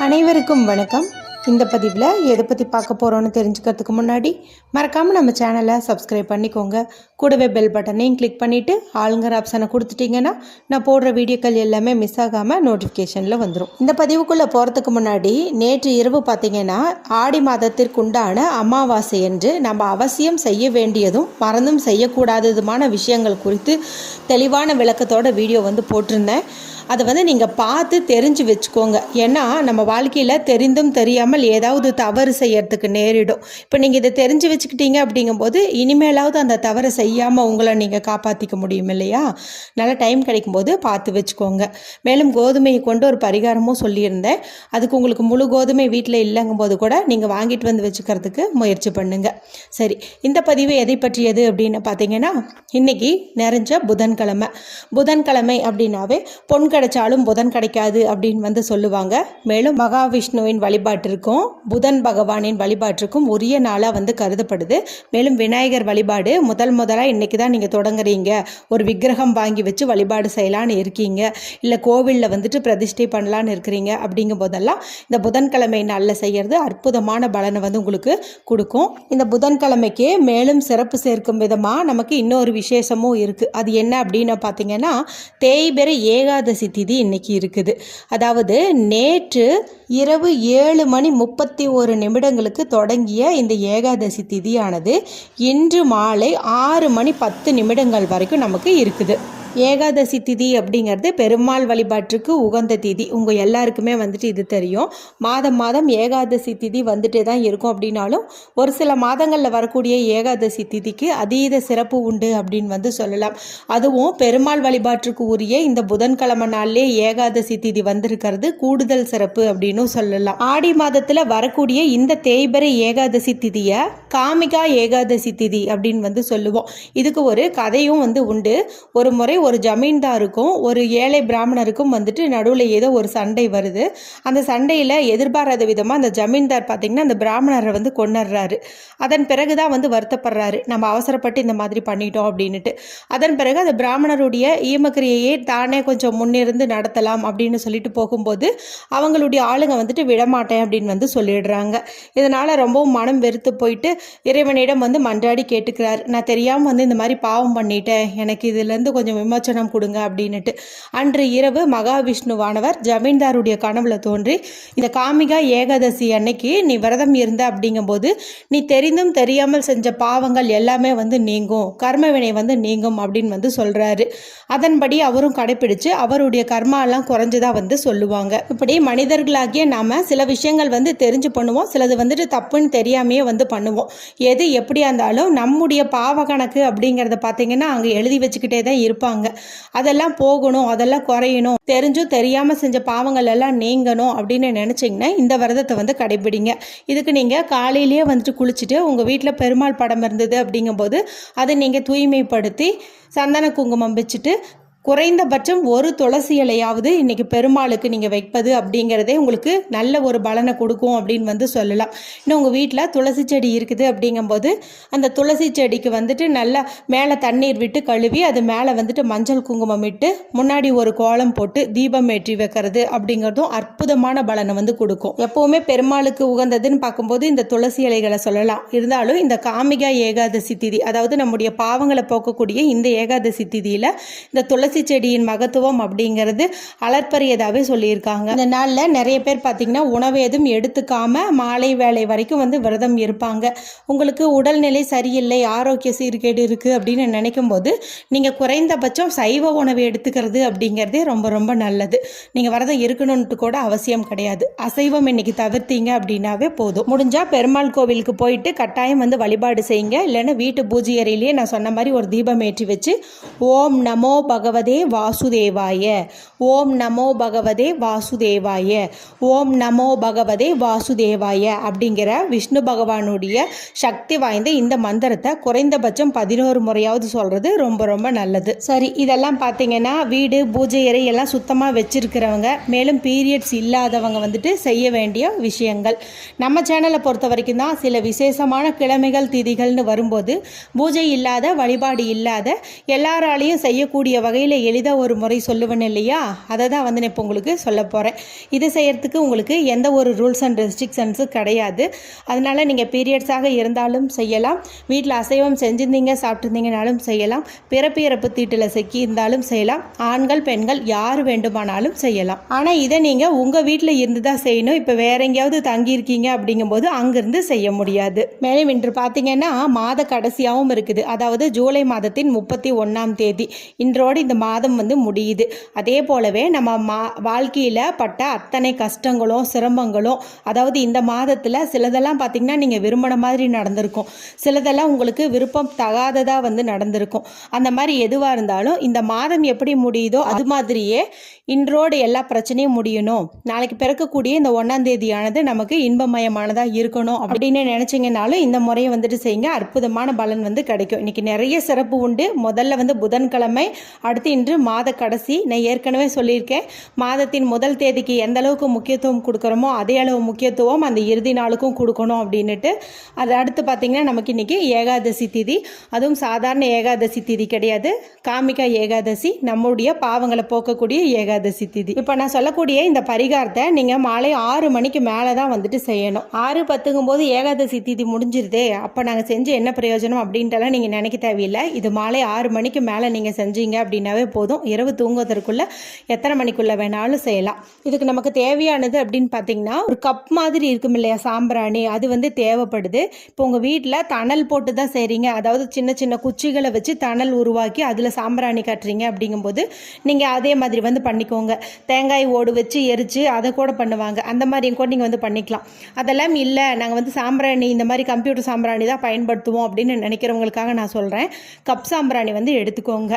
அனைவருக்கும் வணக்கம். இந்த பதிவில் எதை பற்றி பார்க்க போகிறோன்னு தெரிஞ்சுக்கிறதுக்கு முன்னாடி மறக்காமல் நம்ம சேனலை சப்ஸ்கிரைப் பண்ணிக்கோங்க. கூடவே பெல் பட்டனையும் கிளிக் பண்ணிவிட்டு ஆளுங்கிற ஆப்ஷனை கொடுத்துட்டிங்கன்னா நான் போடுற வீடியோக்கள் எல்லாமே மிஸ் ஆகாமல் நோட்டிஃபிகேஷனில் வந்துடும் இந்த பதிவுக்குள்ளே போகிறதுக்கு முன்னாடி நேற்று இரவு பார்த்தீங்கன்னா ஆடி மாதத்திற்கு உண்டான அமாவாசை என்று நம்ம அவசியம் செய்ய வேண்டியதும் மறந்தும் செய்யக்கூடாததுமான விஷயங்கள் குறித்து தெளிவான விளக்கத்தோட வீடியோ வந்து போட்டிருந்தேன். அதை வந்து நீங்கள் பார்த்து தெரிஞ்சு வச்சுக்கோங்க. ஏன்னா நம்ம வாழ்க்கையில் தெரிந்தும் தெரியாமல் ஏதாவது தவறு செய்யறதுக்கு நேரிடும். இப்போ நீங்கள் இதை தெரிஞ்சு வச்சுக்கிட்டீங்க அப்படிங்கும்போது இனிமேலாவது அந்த தவறை செய்யாமல் உங்களை நீங்கள் காப்பாற்றிக்க முடியும் இல்லையா? நல்ல டைம் கிடைக்கும்போது பார்த்து வச்சுக்கோங்க. மேலும் கோதுமையை கொண்டு ஒரு பரிகாரமும் சொல்லியிருந்தேன். அதுக்கு உங்களுக்கு முழு கோதுமை வீட்டில் இல்லைங்கும் போது கூட நீங்கள் வாங்கிட்டு வந்து வச்சுக்கிறதுக்கு முயற்சி பண்ணுங்க. சரி இந்த பதிவு எதை பற்றியது அப்படின்னு பார்த்தீங்கன்னா இன்னைக்கு நிறைஞ்ச புதன்கிழமை. புதன்கிழமை அப்படின்னாவே பொன் கிடைச்சாலும் புதன் கிடைக்காது அப்படின்னு வந்து சொல்லுவாங்க. மேலும் மகாவிஷ்ணுவின் வழிபாட்டிற்கும் புதன் பகவானின் வழிபாட்டிற்கும் உரிய நாளாக வந்து கருதப்படுது. மேலும் விநாயகர் வழிபாடு முதல் முதலாக இன்னைக்கு தான் நீங்கள் தொடங்குறீங்க. ஒரு விக்கிரகம் வாங்கி வச்சு வழிபாடு செய்யலான்னு இருக்கீங்க. இல்லை கோவிலில் வந்துட்டு பிரதிஷ்டை பண்ணலான்னு இருக்கிறீங்க அப்படிங்கும் போதெல்லாம் இந்த புதன்கிழமை நாளில் செய்கிறது அற்புதமான பலனை வந்து உங்களுக்கு கொடுக்கும். இந்த புதன்கிழமைக்கு மேலும் சிறப்பு சேர்க்கும் விதமாக நமக்கு இன்னொரு விசேஷமும் இருக்குது அது என்ன அப்படின்னு பார்த்தீங்கன்னா தேய்பெற ஏகாதசி திதி இன்னைக்கு இருக்குது. அதாவது நேற்று இரவு ஏழு மணி முப்பத்தி ஒரு நிமிடங்களுக்கு தொடங்கிய இந்த ஏகாதசி திதியானது இன்று மாலை ஆறு மணி பத்து நிமிடங்கள் வரைக்கும் நமக்கு இருக்குது. ஏகாதசி திதி அப்படிங்கிறது பெருமாள் வழிபாட்டுக்கு உகந்த திதி. உங்கள் எல்லாருக்குமே வந்துட்டு இது தெரியும். மாதம் மாதம் ஏகாதசி திதி வந்துட்டே தான் இருக்கும் அப்படின்னாலும் ஒரு சில மாதங்களில் வரக்கூடிய ஏகாதசி திதிக்கு அதீத சிறப்பு உண்டு அப்படின்னு வந்து சொல்லலாம். அதுவும் பெருமாள் வழிபாட்டுக்கு உரிய இந்த புதன்கிழமை நாளிலே ஏகாதசி திதி வந்திருக்கிறது கூடுதல் சிறப்பு அப்படின்னு சொல்லலாம். ஆடி மாதத்தில் வரக்கூடிய இந்த தேய்பரை ஏகாதசி திதியை காமிகா ஏகாதசி திதி அப்படின்னு வந்து சொல்லுவோம். இதுக்கு ஒரு கதையும் வந்து உண்டு. ஒரு முறை ஒரு ஜமீன்தாருக்கும் ஒரு ஏழை பிராமணருக்கும் வந்துட்டு நடுவில் ஏதோ ஒரு சண்டை வருது. அந்த சண்டையில் எதிர்பாராத விதமாக அந்த ஜமீன்தார் பார்த்திங்கன்னா அந்த பிராமணரை வந்து கொண்டுடுறாரு அதன் பிறகு தான் வந்து வருத்தப்படுறாரு. நம்ம அவசரப்பட்டு இந்த மாதிரி பண்ணிட்டோம் அப்படின்னுட்டு. அதன் பிறகு அந்த பிராமணருடைய ஈமக்கிரியையே தானே கொஞ்சம் முன்னிருந்து நடத்தலாம் அப்படின்னு சொல்லிட்டு போகும்போது அவங்களுடைய ஆளுங்க வந்துட்டு விடமாட்டேன் அப்படின்னு வந்து சொல்லிடுறாங்க. இதனால் ரொம்பவும் மனம் வெறுத்து போயிட்டு இறைவனிடம் வந்து மன்றாடி கேட்டுக்கிறார். நான் தெரியாமல் வந்து இந்த மாதிரி பாவம் பண்ணிட்டேன். எனக்கு இதுலேருந்து கொஞ்சம் விமோச்சனம் கொடுங்க அப்படின்னுட்டு. அன்று இரவு மகாவிஷ்ணுவானவர் ஜமீன்தாருடைய கனவுல தோன்றி இந்த காமிகா ஏகாதசி அன்னைக்கு நீ விரதம் இருந்த அப்படிங்கும்போது நீ தெரிந்தும் தெரியாமல் செஞ்ச பாவங்கள் எல்லாமே வந்து நீங்கும். கர்மவினை வந்து நீங்கும் அப்படின்னு வந்து சொல்கிறாரு அதன்படி அவரும் கடைப்பிடிச்சு அவருடைய கர்மாலாம் குறைஞ்சதா வந்து சொல்லுவாங்க. இப்படி மனிதர்களாகிய நாம சில விஷயங்கள் வந்து தெரிஞ்சு பண்ணுவோம் சிலது வந்துட்டு தப்புன்னு தெரியாமையே வந்து பண்ணுவோம். எது எப்படியா இருந்தாலும் நம்முடைய பாவ கணக்கு அப்படிங்கிறத பார்த்தீங்கன்னா அங்கே எழுதி வச்சுக்கிட்டே தான் இருப்பாங்க. அதெல்லாம் போகணும் அதெல்லாம் குறையணும். தெரிஞ்சும் தெரியாமல் செஞ்ச பாவங்கள் எல்லாம் நீங்கணும் அப்படின்னு நினச்சிங்கன்னா இந்த விரதத்தை வந்து கடைபிடிங்க இதுக்கு நீங்கள் காலையிலேயே வந்துட்டு குளிச்சுட்டு உங்கள் வீட்டில் பெருமாள் படம் இருந்தது அப்படிங்கும்போது அதை நீங்கள் தூய்மைப்படுத்தி சந்தன குங்குமம் வச்சுட்டு குறைந்தபட்சம் ஒரு துளசி இலையாவது இன்றைக்கி பெருமாளுக்கு நீங்கள் வைப்பது அப்படிங்கிறதே உங்களுக்கு நல்ல ஒரு பலனை கொடுக்கும் அப்படின்னு வந்து சொல்லலாம். இன்னும் உங்கள் வீட்டில் துளசி செடி இருக்குது அப்படிங்கும்போது அந்த துளசி செடிக்கு வந்துட்டு நல்லா மேலே தண்ணீர் விட்டு கழுவி அது மேலே வந்துட்டு மஞ்சள் குங்குமம் இட்டு முன்னாடி ஒரு கோலம் போட்டு தீபம் ஏற்றி வைக்கிறது அப்படிங்கிறதும் அற்புதமான பலனை வந்து கொடுக்கும். எப்போவுமே பெருமாளுக்கு உகந்ததுன்னு பார்க்கும்போது இந்த துளசி இலைகளை சொல்லலாம். இருந்தாலும் இந்த காமிகா ஏகாதசி திதி அதாவது நம்முடைய பாவங்களை போக்கக்கூடிய இந்த ஏகாதசி திதியில் இந்த துளசி துளசி செடியின் மகத்துவம் அப்படிங்கிறது அளற்பரியதாகவே சொல்லியிருக்காங்க. இந்த நாளில் நிறைய பேர் பார்த்திங்கன்னா உணவு எதுவும் எடுத்துக்காம மாலை வேலை வரைக்கும் வந்து விரதம் இருப்பாங்க. உங்களுக்கு உடல்நிலை சரியில்லை ஆரோக்கிய சீர்கேடு இருக்குது அப்படின்னு நினைக்கும் போது நீங்கள் குறைந்தபட்சம் சைவ உணவு எடுத்துக்கிறது அப்படிங்கிறதே ரொம்ப ரொம்ப நல்லது. நீங்கள் விரதம் இருக்கணும்ட்டு கூட அவசியம் கிடையாது. அசைவம் இன்னைக்கு தவிர்த்தீங்க அப்படின்னாவே போதும். முடிஞ்சால் பெருமாள் கோவிலுக்கு போயிட்டு கட்டாயம் வந்து வழிபாடு செய்யுங்க. இல்லைன்னா வீட்டு பூஜை அறையிலேயே நான் சொன்ன மாதிரி ஒரு தீபம் ஏற்றி வச்சு ஓம் நமோ பகவத் பகவதே வாசுதேவாய. ஓம் நமோ பகவதே வாசுதேவாய. ஓம் நமோ பகவதே வாசுதேவாய அப்படிங்கிற விஷ்ணு பகவானுடைய சக்தி வாய்ந்த இந்த மந்திரத்தை குறைந்தபட்சம் பதினோரு முறையாவது சொல்கிறது ரொம்ப ரொம்ப நல்லது. சரி இதெல்லாம் பார்த்தீங்கன்னா வீடு பூஜை அறை எல்லாம் சுத்தமாக வச்சுருக்கிறவங்க மேலும் பீரியட்ஸ் இல்லாதவங்க வந்துட்டு செய்ய வேண்டிய விஷயங்கள். நம்ம சேனலை பொறுத்த வரைக்கும் தான் சில விசேஷமான கிழமைகள் திதிகள்னு வரும்போது பூஜை இல்லாத வழிபாடு இல்லாத எல்லாராலையும் செய்யக்கூடிய வகையில் எளிதாக ஒரு முறை சொல்லுவேன் இல்லையா? அதை தான் வந்து நான் இப்போ உங்களுக்கு சொல்ல போகிறேன் இது செய்யறதுக்கு உங்களுக்கு எந்த ஒரு ரூல்ஸ் அண்ட் ரெஸ்ட்ரிக்ஷன்ஸும் கிடையாது. அதனால் நீங்கள் பீரியட்ஸாக இருந்தாலும் செய்யலாம். வீட்டில் அசைவம் செஞ்சிருந்தீங்க சாப்பிட்ருந்தீங்கனாலும் செய்யலாம். பிறப்பு இறப்பு தீட்டில் சிக்கி இருந்தாலும் செய்யலாம். ஆண்கள் பெண்கள் யார் வேண்டுமானாலும் செய்யலாம். ஆனால் இதை நீங்கள் உங்கள் வீட்டில் இருந்து தான் செய்யணும். இப்போ வேற எங்கேயாவது தங்கியிருக்கீங்க அப்படிங்கும்போது அங்கேருந்து செய்ய முடியாது. மேலும் இன்று பார்த்தீங்கன்னா மாத கடைசியாகவும் இருக்குது. அதாவது ஜூலை மாதத்தின் முப்பத்தி ஒன்றாம் தேதி. இன்றோடு இந்த மாதம் வந்து முடியுது. அதே போல் போலவே நம்ம மா வாழ்க்கையில் பட்ட அத்தனை கஷ்டங்களும் சிரமங்களும் அதாவது இந்த மாதத்தில் சிலதெல்லாம் பார்த்திங்கன்னா நீங்கள் விரும்பின மாதிரி நடந்திருக்கும். சிலதெல்லாம் உங்களுக்கு விருப்பம் தகாததாக வந்து நடந்திருக்கும். அந்த மாதிரி எதுவாக இருந்தாலும் இந்த மாதம் எப்படி முடியுதோ அது மாதிரியே இன்றோடு எல்லா பிரச்சனையும் முடியணும். நாளைக்கு பிறக்கக்கூடிய இந்த ஒன்றாம் தேதியானது நமக்கு இன்பமயமானதாக இருக்கணும். அப்படின்னு நினச்சிங்கனாலும் இந்த முறையை வந்துட்டு செய்யுங்க. அற்புதமான பலன் வந்து கிடைக்கும். இன்றைக்கி நிறைய சிறப்பு உண்டு. முதல்ல வந்து புதன்கிழமை அடுத்து இன்று மாத கடைசி. நான் ஏற்கனவே சொல்லியிருக்கேன். மாதத்தின் முதல் தேதிக்கு எந்த அளவுக்கு முக்கியத்துவம் கொடுக்குறோமோ அதே அளவு முக்கியத்துவம் அந்த இறுதி நாளுக்கும் கொடுக்கணும் அப்படின்னுட்டு. அது அடுத்து பார்த்திங்கன்னா நமக்கு இன்றைக்கி ஏகாதசி திதி. அதுவும் சாதாரண ஏகாதசி திதி கிடையாது. காமிகா ஏகாதசி நம்முடைய பாவங்களை போக்கக்கூடிய ஏகாதசி திதி. இப்போ நான் சொல்லக்கூடிய இந்த பரிகாரத்தை நீங்கள் மாலை ஆறு மணிக்கு மேலே தான் வந்துட்டு செய்யணும். ஆறு பத்துங்கும் போது ஏகாதசி திதி முடிஞ்சிருதே. அப்போ நாங்கள் செஞ்சு என்ன பிரயோஜனம் அப்படின்ட்டுலாம் நீங்கள் நினைக்க தேவையில்லை. இது மாலை ஆறு மணிக்கு மேலே நீங்கள் செஞ்சீங்க அப்படின்னாவே போதும். இரவு தூங்குவதற்குள்ளே எத்தனை மணிக்குள்ளே வேணாலும் செய்யலாம். இதுக்கு நமக்கு தேவையானது அப்படின்னு பார்த்தீங்கன்னா ஒரு கப் மாதிரி இருக்கும் இல்லையா சாம்பிராணி? அது வந்து தேவைப்படுது. இப்போ உங்கள் வீட்டில் தணல் போட்டு தான் செய்கிறீங்க அதாவது சின்ன சின்ன குச்சிகளை வச்சு தணல் உருவாக்கி அதில் சாம்பிராணி கட்டுறீங்க அப்படிங்கும்போது நீங்கள் அதே மாதிரி வந்து பண்ணிக்கோங்க. தேங்காய் ஓடு வச்சு எரித்து அதை கூட பண்ணுவாங்க. அந்த மாதிரியும் கூட நீங்கள் வந்து பண்ணிக்கலாம். அதெல்லாம் இல்லை. நாங்கள் வந்து சாம்பிராணி இந்த மாதிரி கம்ப்யூட்டர் சாம்பிராணி தான் பயன்படுத்துவோம் அப்படின்னு நினைக்கிறவங்களுக்காக நான் சொல்கிறேன் கப் சாம்பிராணி வந்து எடுத்துக்கோங்க.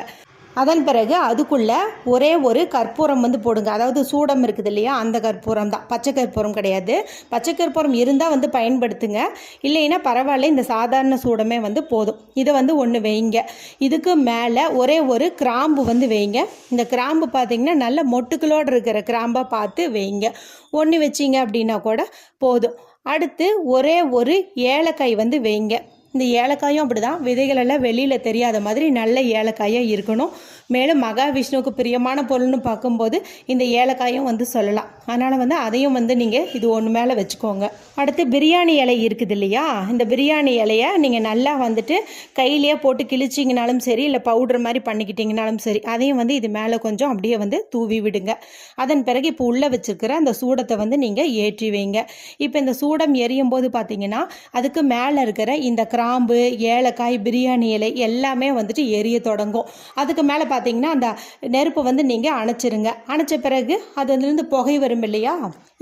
அதன் பிறகு அதுக்குள்ளே ஒரே ஒரு கற்பூரம் வந்து போடுங்க. அதாவது சூடம் இருக்குது இல்லையா? அந்த கற்பூரம் தான். பச்சை கற்பூரம் கிடையாது. பச்சை கற்பூரம் இருந்தால் வந்து பயன்படுத்துங்க. இல்லைன்னா பரவாயில்ல இந்த சாதாரண சூடமே வந்து போதும். இதை வந்து ஒன்று வைங்க. இதுக்கு மேலே ஒரே ஒரு கிராம்பு வந்து வைங்க. இந்த கிராம்பு பார்த்தீங்கன்னா நல்ல மொட்டுக்களோடு இருக்கிற கிராம்பாக பார்த்து வைங்க. ஒன்று வச்சிங்க அப்படின்னா கூட போதும். அடுத்து ஒரே ஒரு ஏலக்காய் வந்து வைங்க. இந்த ஏலக்காயும் அப்படி தான் விதைகள் எல்லாம் வெளியில் தெரியாத மாதிரி நல்ல ஏலக்காயாக இருக்கணும். மேலும் மகாவிஷ்ணுவுக்கு பிரியமான பொருள்னு பார்க்கும்போது இந்த ஏலக்காயும் வந்து சொல்லலாம். அதனால் வந்து அதையும் வந்து நீங்கள் இது ஒன்று மேலே வச்சுக்கோங்க. அடுத்து பிரியாணி இலை இருக்குது இல்லையா? இந்த பிரியாணி இலையை நீங்கள் நல்லா வந்துட்டு கையிலேயே போட்டு கிழிச்சிங்கனாலும் சரி இல்லை பவுடர் மாதிரி பண்ணிக்கிட்டிங்கனாலும் சரி அதையும் வந்து இது மேலே கொஞ்சம் அப்படியே வந்து தூவி விடுங்க. அதன் பிறகு இப்போ உள்ளே வச்சுருக்கிற அந்த சூடத்தை வந்து நீங்கள் ஏற்றி வைங்க. இப்போ இந்த சூடம் எரியும் போது பார்த்தீங்கன்னா அதுக்கு மேலே இருக்கிற இந்த கிராம்பு ஏலக்காய் பிரியாணி இலை எல்லாமே வந்துட்டு எரிய தொடங்கும். அதுக்கு மேலே பார்த்தீங்கன்னா அந்த நெருப்பை வந்து நீங்கள் அணைச்சிருங்க. அணைச்ச பிறகு அதுலேருந்து புகை வரும் இல்லையா?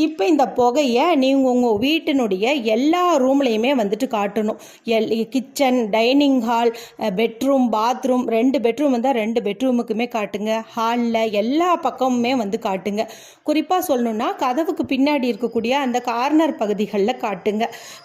இப்போ இந்த புகையை நீங்கள் உங்கள் வீட்டினுடைய எல்லா ரூம்லேயுமே வந்துட்டு காட்டணும். L kitchen dining hall bedroom bathroom ரெண்டு பெட்ரூம் வந்தால் ரெண்டு பெட்ரூமுக்குமே காட்டுங்க. ஹாலில் எல்லா பக்கமுமே வந்து காட்டுங்க. குறிப்பாக சொல்லணுன்னா கதவுக்கு பின்னாடி இருக்கக்கூடிய அந்த கார்னர் பகுதிகளில் காட்டுங்க.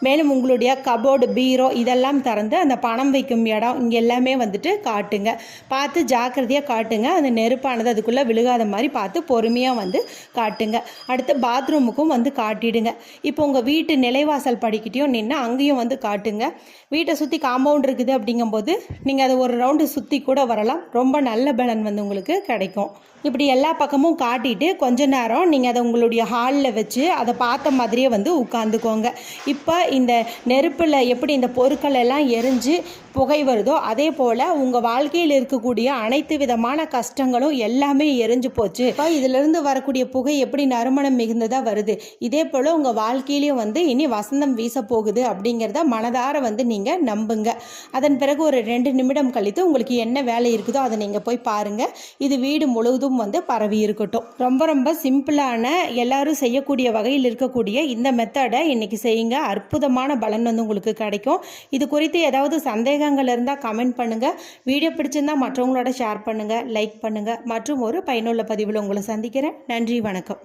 மேலும் உங்களுடைய கபோர்டு பீரோ இதெல்லாம் திறந்து அந்த பணம் வைக்கும் இடம் இங்கே எல்லாமே வந்துட்டு காட்டுங்க. பார்த்து ஜாக்கிரதையாக காட்டுங்க. அந்த நெருப்பானது அதுக்குள்ளே விழுகாத மாதிரி பார்த்து பொறுமையாக வந்து காட்டுங்க. அடுத்து பாத்ரூமுக்கும் வந்து காட்டிடுங்க. இப்போ உங்கள் வீட்டு நிலைவாசல் படிக்கிட்டையும் நின்று அங்கேயும் வந்து காட்டுங்க. வீட்டை சுற்றி காம்பவுண்ட் இருக்குது அப்படிங்கும்போது நீங்கள் அதை ஒரு ரவுண்டு சுற்றி கூட வரலாம். ரொம்ப நல்ல பலன் வந்து உங்களுக்கு கிடைக்கும். இப்படி எல்லா பக்கமும் காட்டிட்டு கொஞ்ச நேரம் நீங்கள் அதை உங்களுடைய ஹாலில் வச்சு அதை பார்த்த மாதிரியே வந்து உட்காந்துக்கோங்க இப்போ இந்த நெருப்பில் எப்படி இந்த பொருட்கள் எல்லாம் எரிஞ்சு புகை வருதோ அதே போல் உங்கள் வாழ்க்கையில் இருக்கக்கூடிய அனைத்து விதமான கஷ்டங்களும் எல்லாமே எரிஞ்சு போச்சு. இப்போ இதிலிருந்து வரக்கூடிய புகை எப்படி நறுமணம் மிகுந்ததாக வருது? இதே போல் உங்கள் வாழ்க்கையிலையும் வந்து இனி வசந்தம் வீச போகுது அப்படிங்கிறத மனதார வந்து நீங்கள் நம்புங்க. அதன் பிறகு ஒரு ரெண்டு நிமிடம் கழித்து உங்களுக்கு என்ன வேலை இருக்குதோ அதை நீங்கள் போய் பாருங்கள் இது வீடு முழுவதும் வந்து பரவி இருக்கட்டும். ரொம்ப ரொம்ப சிம்பிளான எல்லாரும் செய்யக்கூடிய வகையில் இருக்கக்கூடிய இந்த மெத்தடை இன்னைக்கு செய்யுங்க. அற்புதமான பலன் வந்து உங்களுக்கு கிடைக்கும். இது குறித்து ஏதாவது சந்தேகங்கள் இருந்தால் கமெண்ட் பண்ணுங்கள் வீடியோ பிடிச்சிருந்தா மற்றவங்களோட ஷேர் பண்ணுங்கள் லைக் பண்ணுங்கள் மற்றும் ஒரு பயனுள்ள பதிவில் உங்களை சந்திக்கிறேன். நன்றி வணக்கம்.